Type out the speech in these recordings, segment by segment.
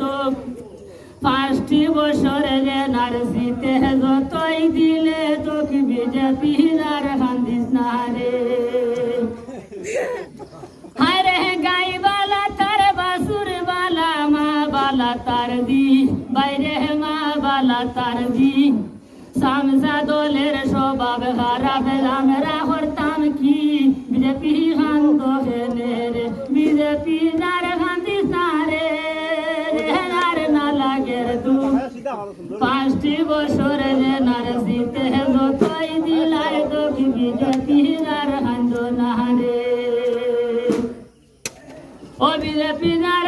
তো। পাঁচটি বছরে যতই দিলে তোকে বিজেপি নার বালা তার দি বাইরে মা বালা তার দি সামসা দলের স্বভাব খারাপ আমরা করতাম কি বিজেপি খান দোকানে রে বিজেপি নার খান্দিস না রে নার না লাগে তু পাঁচটি বছরে যে নারসিতে যতই দিলাই তো বিজেপি নার খান্দ না রে ও বিজেপি নার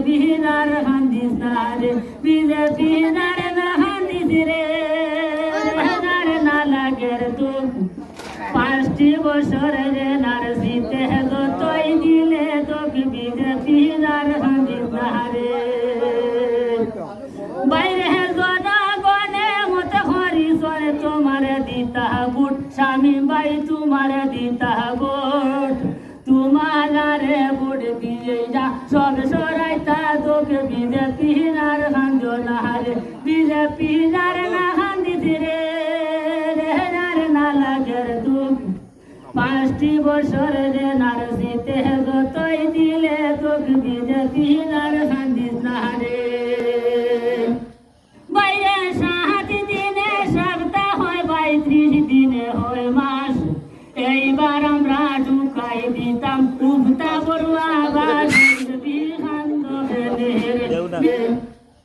বিজেপি নার হান্দিস নারে বিজেপি নার না হান্দিস রে নার না লাগের তো পাঁচটি বছর যে নার জিতে যতই দিলে তোকে বিজেপি নার হান্দিস নারে বাইরে জনা গনে মতে হরি সরে তোমার দিতা বুট, স্বামী বাই তোমার দিতা গোট দিদে পিহিনার হাঞ্জো নাহার দিদে পিহিনার না হান্দিতে রে রেহার না লাগের দুঃখ পাঁচটি বছর রে নারসিতে গতই দিলে তোক দিদে পিহিনার হান্দিস নাহারে দিনে হয় মাস এইবার আমরা ঢুকাই দিতাম উবতাম